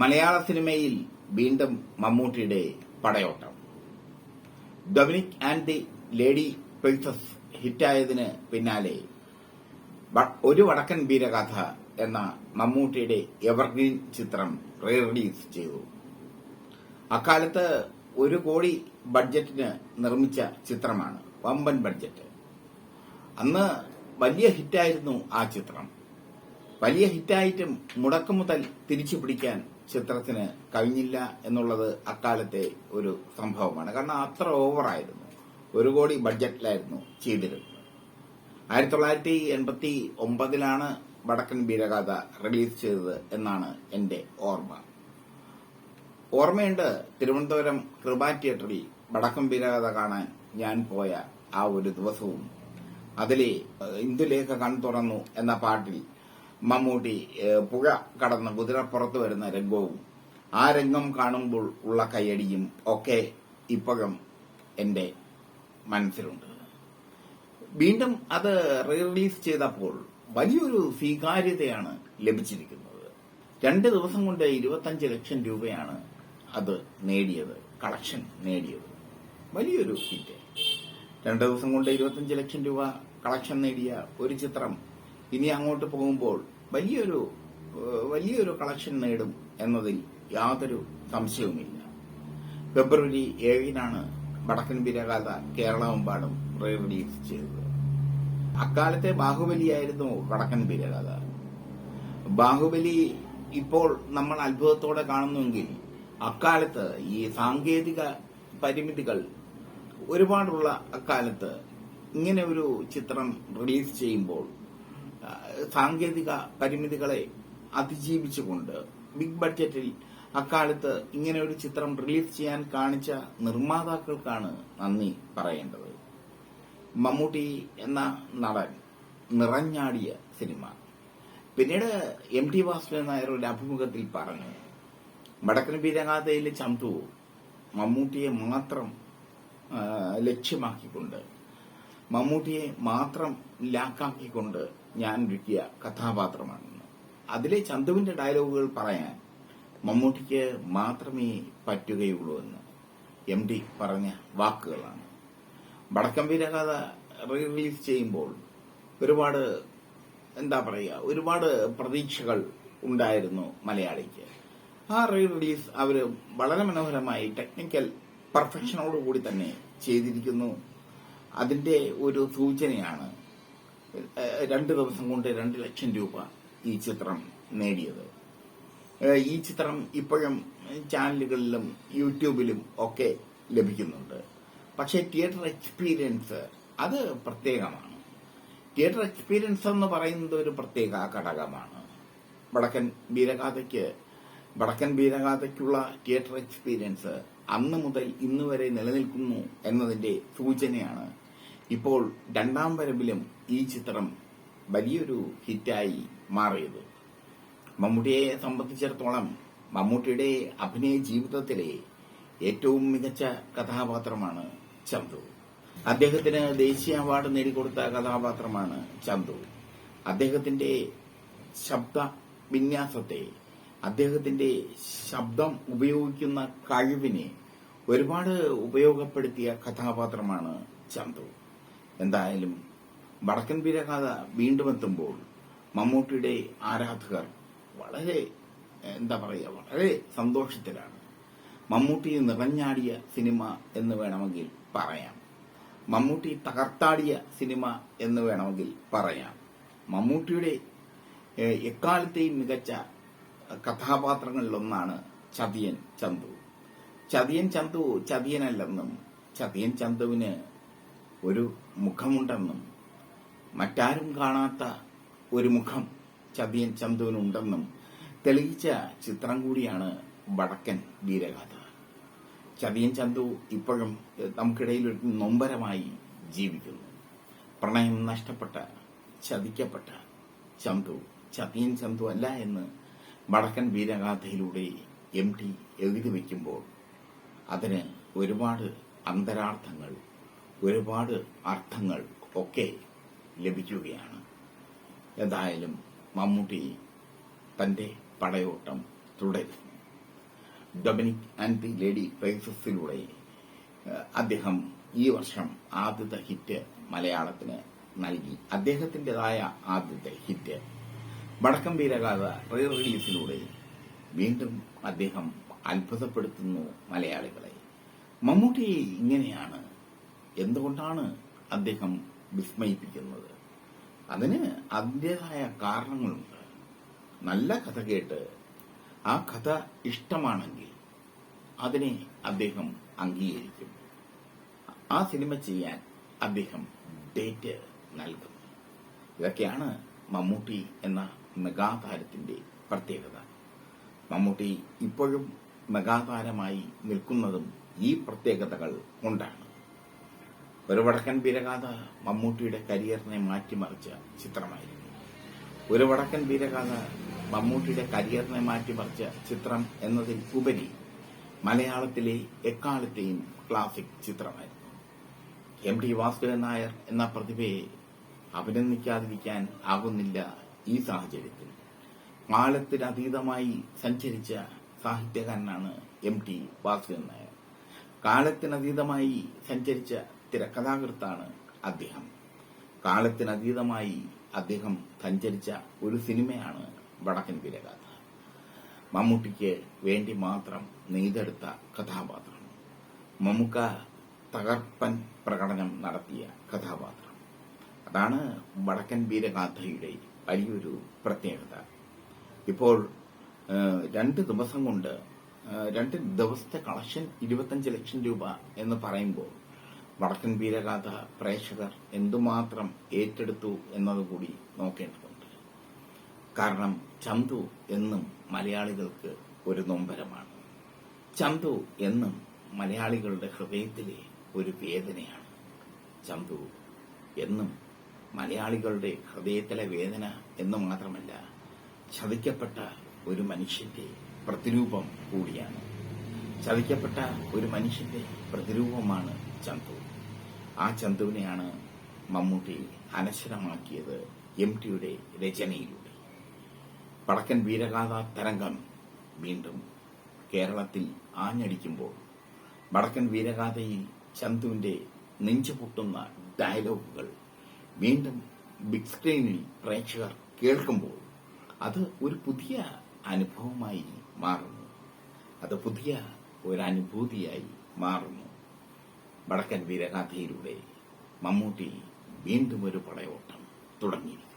മലയാള സിനിമയിൽ വീണ്ടും മമ്മൂട്ടിയുടെ പടയോട്ടം. Dominic and the lady princess ഹിറ്റായതിന് പിന്നാലെ ഒരു വടക്കൻ വീരകഥ എന്ന മമ്മൂട്ടിയുടെ എവർഗ്രീൻ ചിത്രം റീ റിലീസ് ചെയ്തു. അക്കാലത്ത് ഒരു കോടി ബഡ്ജറ്റിന് നിർമ്മിച്ച ചിത്രമാണ് വമ്പൻ ബഡ്ജറ്റ്. അന്ന് വലിയ ഹിറ്റായിരുന്നു ആ ചിത്രം. വലിയ ഹിറ്റായിട്ടും മുടക്കുമുതൽ തിരിച്ചു പിടിക്കാൻ ചിത്രത്തിന് കഴിഞ്ഞില്ല എന്നുള്ളത് അക്കാലത്തെ ഒരു സംഭവമാണ്. കാരണം അത്ര ഓവറായിരുന്നു. ഒരു കോടി ബഡ്ജറ്റിലായിരുന്നു ചെയ്തിരുന്നത്. ആയിരത്തി തൊള്ളായിരത്തി എൺപത്തി ഒമ്പതിലാണ് വടക്കൻ വീരഗാഥ റിലീസ് ചെയ്തത് എന്നാണ് എന്റെ ഓർമ്മ. ഓർമ്മയുണ്ട് തിരുവനന്തപുരം കൃപ തിയേറ്ററിൽ വടക്കൻ വീരഗാഥ കാണാൻ ഞാൻ പോയ ആ ഒരു ദിവസവും. അതിലെ ഇന്ദുലേഖ കൺ തുറന്നു എന്ന പാട്ടിൽ മമ്മൂട്ടി പുഴ കടന്ന് കുതിരപ്പുറത്ത് വരുന്ന രംഗവും ആ രംഗം കാണുമ്പോൾ ഉള്ള കയ്യടിയും ഒക്കെ ഇപ്പോഴും എന്റെ മനസ്സിലുണ്ട്. വീണ്ടും അത് റീ റിലീസ് ചെയ്തപ്പോൾ വലിയൊരു സ്വീകാര്യതയാണ് ലഭിച്ചിരിക്കുന്നത്. രണ്ട് ദിവസം കൊണ്ട് ഇരുപത്തഞ്ച് ലക്ഷം രൂപയാണ് അത് നേടിയത് കളക്ഷൻ നേടിയത്. വലിയൊരു ഹിറ്റ് രണ്ട് ദിവസം കൊണ്ട് ഇരുപത്തഞ്ച് ലക്ഷം രൂപ കളക്ഷൻ നേടിയ ഒരു ചിത്രം ഇനി അങ്ങോട്ട് പോകുമ്പോൾ വലിയൊരു വലിയൊരു കളക്ഷൻ നേടും എന്നതിൽ യാതൊരു സംശയവുമില്ല. ഫെബ്രുവരി ഏഴിനാണ് വടക്കൻ വീരഗാഥ കേരളമെമ്പാടും റീ റിലീസ് ചെയ്തത്. അക്കാലത്തെ ബാഹുബലിയായിരുന്നു വടക്കൻ വീരഗാഥ. ബാഹുബലി ഇപ്പോൾ നമ്മൾ അത്ഭുതത്തോടെ കാണുന്നുവെങ്കിൽ അക്കാലത്ത് ഈ സാങ്കേതിക പരിമിതികൾ ഒരുപാടുള്ള അക്കാലത്ത് ഇങ്ങനെ ഒരു ചിത്രം റിലീസ് ചെയ്യുമ്പോൾ സാങ്കേതിക പരിമിതികളെ അതിജീവിച്ചുകൊണ്ട് ബിഗ് ബഡ്ജറ്റിൽ അക്കാലത്ത് ഇങ്ങനെ ഒരു ചിത്രം റിലീസ് ചെയ്യാൻ കാണിച്ച നിർമ്മാതാക്കൾക്കാണ് നന്ദി പറയേണ്ടത്. മമ്മൂട്ടി എന്ന നടൻ നിറഞ്ഞാടിയ സിനിമ. പിന്നീട് എം ടി വാസുദേവൻ നായർ ഒരു അഭിമുഖത്തിൽ പറഞ്ഞു വടക്കൻ പീരങ്ങാതയിലെ ചന്തു മമ്മൂട്ടിയെ മാത്രം ലക്ഷ്യമാക്കിക്കൊണ്ട് മമ്മൂട്ടിയെ മാത്രം ലാക്കാക്കിക്കൊണ്ട് ഞാൻ ഒരുക്കിയ കഥാപാത്രമാണെന്ന് അതിലെ ചന്തുവിന്റെ ഡയലോഗുകൾ പറയാൻ മമ്മൂട്ടിക്ക് മാത്രമേ പറ്റുകയുള്ളൂ എന്ന് എം ഡി പറഞ്ഞ വാക്കുകളാണ്. വടക്കം വീരഗാഥ റീ റിലീസ് ചെയ്യുമ്പോൾ ഒരുപാട് എന്താ പറയുക ഒരുപാട് പ്രതീക്ഷകൾ ഉണ്ടായിരുന്നു മലയാളിക്ക്. ആ റീ റിലീസ് അവർ വളരെ മനോഹരമായി ടെക്നിക്കൽ പെർഫെക്ഷനോടുകൂടി തന്നെ ചെയ്തിരിക്കുന്നു. അതിന്റെ ഒരു സൂചനയാണ് രണ്ട് ദിവസം കൊണ്ട് രണ്ട് ലക്ഷം രൂപ ഈ ചിത്രം നേടിയത്. ഈ ചിത്രം ഇപ്പോഴും ചാനലുകളിലും യൂട്യൂബിലും ഒക്കെ ലഭിക്കുന്നുണ്ട്. പക്ഷേ തിയേറ്റർ എക്സ്പീരിയൻസ് അത് പ്രത്യേകമാണ്. തിയേറ്റർ എക്സ്പീരിയൻസ് എന്ന് പറയുന്നത് ഒരു പ്രത്യേക ഘടകമാണ്. വടക്കൻ വീരഗാഥയ്ക്ക് വടക്കൻ വീരഗാഥയ്ക്കുള്ള തിയേറ്റർ എക്സ്പീരിയൻസ് അന്ന് മുതൽ ഇന്ന് വരെ നിലനിൽക്കുന്നു എന്നതിന്റെ സൂചനയാണ് ഇപ്പോൾ രണ്ടാം വരവിലും ഈ ചിത്രം വലിയൊരു ഹിറ്റായി മാറിയത്. മമ്മൂട്ടിയെ സംബന്ധിച്ചിടത്തോളം മമ്മൂട്ടിയുടെ അഭിനയ ജീവിതത്തിലെ ഏറ്റവും മികച്ച കഥാപാത്രമാണ് ചന്തു. അദ്ദേഹത്തിന് ദേശീയ അവാർഡ് നേടിക്കൊടുത്ത കഥാപാത്രമാണ് ചന്തു. അദ്ദേഹത്തിന്റെ ശബ്ദ വിന്യാസത്തെ അദ്ദേഹത്തിന്റെ ശബ്ദം ഉപയോഗിക്കുന്ന കഴിവിനെ ഒരുപാട് ഉപയോഗപ്പെടുത്തിയ കഥാപാത്രമാണ് ചന്തു. എന്തായാലും വടക്കൻ വീരഗാഥ വീണ്ടും എത്തുമ്പോൾ മമ്മൂട്ടിയുടെ ആരാധകർ വളരെ എന്താ പറയുക വളരെ സന്തോഷത്തിലാണ്. മമ്മൂട്ടി നിറഞ്ഞാടിയ സിനിമ എന്ന് വേണമെങ്കിൽ പറയാം. മമ്മൂട്ടി തകർത്താടിയ സിനിമ എന്ന് വേണമെങ്കിൽ പറയാം. മമ്മൂട്ടിയുടെ എക്കാലത്തെയും മികച്ച കഥാപാത്രങ്ങളിലൊന്നാണ് ചതിയൻ ചന്തു. ചതിയൻ ചന്തു ചതിയനല്ലെന്നും ചതിയൻ ചന്തുവിന് ഒരു മുഖമുണ്ടെന്നും മറ്റാരും കാണാത്ത ഒരു മുഖം ചതിയൻ ചന്തുവിനുണ്ടെന്നും തെളിയിച്ച ചിത്രം കൂടിയാണ് വടക്കൻ വീരഗാഥ. ചതിയൻ ചന്തു ഇപ്പോഴും നമുക്കിടയിൽ ഒരു നൊമ്പരമായി ജീവിക്കുന്നു. പ്രണയം നഷ്ടപ്പെട്ട ചതിക്കപ്പെട്ട ചന്തു ചതിയൻ ചന്തു അല്ല എന്ന് വടക്കൻ വീരഗാഥയിലൂടെ എം ടി എഴുതി വയ്ക്കുമ്പോൾ അതിന് ഒരുപാട് അന്തരാർത്ഥങ്ങൾ ഒരുപാട് അർത്ഥങ്ങൾ ഒക്കെ ലഭിക്കുകയാണ്. എന്തായാലും മമ്മൂട്ടി തന്റെ പടയോട്ടം തുടരുന്നു ഡൊമിനിക് ആൻഡ് ദി ലേഡി പ്രൈസസിലൂടെ അദ്ദേഹം ഈ വർഷം ആദ്യത്തെ ഹിറ്റ് മലയാളത്തിന് നൽകി. അദ്ദേഹത്തിന്റേതായ ആദ്യത്തെ ഹിറ്റ് വടക്കം വീരഗാഥ റീ റിലീസിലൂടെ വീണ്ടും അദ്ദേഹം അത്ഭുതപ്പെടുത്തുന്നു മലയാളികളെ. മമ്മൂട്ടിയെ ഇങ്ങനെയാണ് എന്തുകൊണ്ടാണ് അദ്ദേഹം വിസ്മയിപ്പിക്കുന്നത്? അതിന് അതിന്റെതായ കാരണങ്ങളുണ്ട്. നല്ല കഥ കേട്ട് ആ കഥ ഇഷ്ടമാണെങ്കിൽ അതിനെ അദ്ദേഹം അംഗീകരിക്കും. ആ സിനിമ ചെയ്യാൻ അദ്ദേഹം ഡേറ്റ് നൽകും. ഇതൊക്കെയാണ് മമ്മൂട്ടി എന്ന മെഗാതാരത്തിന്റെ പ്രത്യേകത. മമ്മൂട്ടി ഇപ്പോഴും മെഗാതാരമായി നിൽക്കുന്നതും ഈ പ്രത്യേകതകൾ കൊണ്ടാണ്. ഒരു വടക്കൻ വീരഗാഥ മമ്മൂട്ടിയുടെ കരിയറിനെ മാറ്റിമറിച്ച ചിത്രമായിരുന്നു. ഒരു വടക്കൻ വീരഗാഥ മമ്മൂട്ടിയുടെ കരിയറിനെ മാറ്റിമറിച്ച ചിത്രം എന്നതിൽ ഉപരി മലയാളത്തിലെ എക്കാലത്തെയും ക്ലാസിക് ചിത്രമായിരുന്നു. എം ടി വാസുദേവൻ നായർ എന്ന പ്രതിഭയെ അഭിനന്ദിക്കാതിരിക്കാൻ ആകുന്നില്ല ഈ സാഹചര്യത്തിൽ. കാലത്തിനതീതമായി സഞ്ചരിച്ച സാഹിത്യകാരനാണ് എം ടി വാസുദേവൻ നായർ കാലത്തിനതീതമായി സഞ്ചരിച്ച തിരക്കഥാകൃത്താണ് അദ്ദേഹം. കാലത്തിനതീതമായി അദ്ദേഹം സഞ്ചരിച്ച ഒരു സിനിമയാണ് വടക്കൻ വീരഗാഥ. മമ്മൂട്ടിക്ക് വേണ്ടി മാത്രം നെയ്തെടുത്ത കഥാപാത്രം. മമ്മൂക്ക തകർപ്പൻ പ്രകടനം നടത്തിയ കഥാപാത്രം. അതാണ് വടക്കൻ വീരഗാഥയുടെ വലിയൊരു പ്രത്യേകത. ഇപ്പോൾ രണ്ട് ദിവസം കൊണ്ട് രണ്ട് ദിവസത്തെ കളക്ഷൻ ഇരുപത്തഞ്ച് ലക്ഷം രൂപ എന്ന് പറയുമ്പോൾ വടക്കൻ വീരഗാഥ പ്രേക്ഷകർ എന്തുമാത്രം ഏറ്റെടുത്തു എന്നതുകൂടി നോക്കേണ്ടതുണ്ട്. കാരണം ചന്തു എന്നും മലയാളികൾക്ക് ഒരു നൊമ്പരമാണ്. ചന്തു എന്നും മലയാളികളുടെ ഹൃദയത്തിലെ ഒരു വേദനയാണ്. ചന്തു എന്നും മലയാളികളുടെ ഹൃദയത്തിലെ വേദന എന്ന് മാത്രമല്ല ചതിക്കപ്പെട്ട ഒരു മനുഷ്യന്റെ പ്രതിരൂപം കൂടിയാണ്. ചതിക്കപ്പെട്ട ഒരു മനുഷ്യന്റെ പ്രതിരൂപമാണ് ചന്തു. ആ ചന്തുവിനെയാണ് മമ്മൂട്ടി അനശ്വരമാക്കിയത് എം ടിയുടെ രചനയിലൂടെ. വടക്കൻ വീരഗാഥ തരംഗം വീണ്ടും കേരളത്തിൽ ആഞ്ഞടിക്കുമ്പോൾ വടക്കൻ വീരഗാഥയിൽ ചന്തുവിന്റെ നെഞ്ചുപൊട്ടുന്ന ഡയലോഗുകൾ വീണ്ടും ബിഗ് സ്ക്രീനിൽ പ്രേക്ഷകർ കേൾക്കുമ്പോൾ അത് ഒരു പുതിയ അനുഭവമായി മാറുന്നു. അത് പുതിയ ഒരു അനുഭൂതിയായി മാറുന്നു. വടക്കൻ വീരഗാഥയിലൂടെ മമ്മൂട്ടി വീണ്ടും ഒരു പടയോട്ടം തുടങ്ങിയിരിക്കുന്നു